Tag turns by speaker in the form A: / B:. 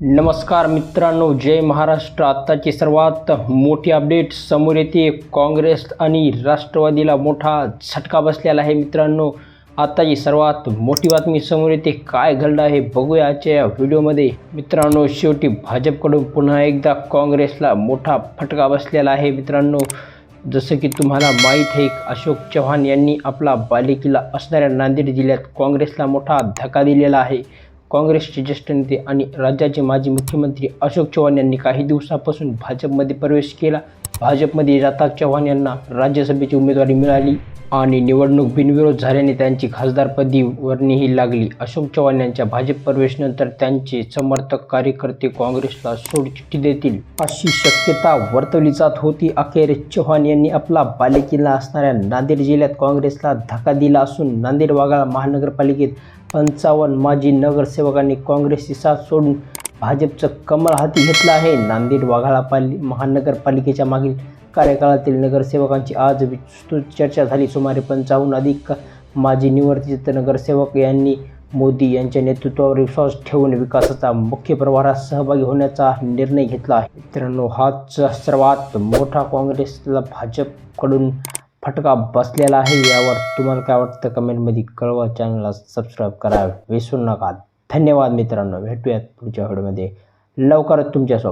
A: नमस्कार मित्रांनो जय महाराष्ट्र. आत्ताची सर्वात मोठी अपडेट समोर येते. काँग्रेस आणि राष्ट्रवादीला मोठा झटका बसलेला आहे मित्रांनो. आत्ताची सर्वात मोठी बातमी समोर येते. काय घडलं आहे बघूया आजच्या या व्हिडिओमध्ये. मित्रांनो शेवटी भाजपकडून पुन्हा एकदा काँग्रेसला मोठा फटका बसलेला आहे मित्रांनो. जसं की तुम्हाला माहीत आहे अशोक चव्हाण यांनी आपला बालिकीला असणाऱ्या नांदेड जिल्ह्यात काँग्रेसला मोठा धक्का दिलेला आहे. काँग्रेसचे ज्येष्ठ नेते आणि राज्याचे माजी मुख्यमंत्री अशोक चव्हाण यांनी काही दिवसापासून भाजपमध्ये प्रवेश केला. भाजपमध्ये जाता चव्हाण यांना राज्यसभेची उमेदवारी मिळाली आणि निवडणूक बिनविरोध झाल्याने त्यांची खासदारपदी वर्णीही लागली. अशोक चव्हाण यांच्या भाजप प्रवेशनंतर त्यांचे समर्थक कार्यकर्ते काँग्रेसला सोडचिठ्ठी देतील. अशी शक्यता वर्तवली जात होती. अखेर चव्हाण यांनी आपला बालेकिल्ला असणाऱ्या नांदेड जिल्ह्यात काँग्रेसला धक्का दिला असून नांदेड वाघाळा महानगरपालिकेत पंचावन्न माजी नगरसेवकांनी काँग्रेसची साथ सोडून भाजपचं कमळ हाती घेतलं आहे. नांदेड वाघाळा पाली महानगरपालिकेच्या मागील कार्यकाळातील नगरसेवकांची आज विस्तृत चर्चा झाली. सुमारे पंचावन्न अधिक माजी निवर्तित नगरसेवक यांनी मोदी यांच्या नेतृत्वावर विश्वास ठेवून विकासाचा मुख्य प्रवाहात सहभागी होण्याचा निर्णय घेतला आहे. मित्रांनो हाच सर्वात मोठा काँग्रेसला भाजपकडून फटका बसलेला आहे यावर तुम्हाला काय वाटतं? कमेंटमध्ये कळवा. चॅनलला सबस्क्राईब करा. विसरू नका. धन्यवाद मित्रांनो. भेटूयात पुढच्या व्हिडिओमध्ये. लवकरच तुमच्यासोबत.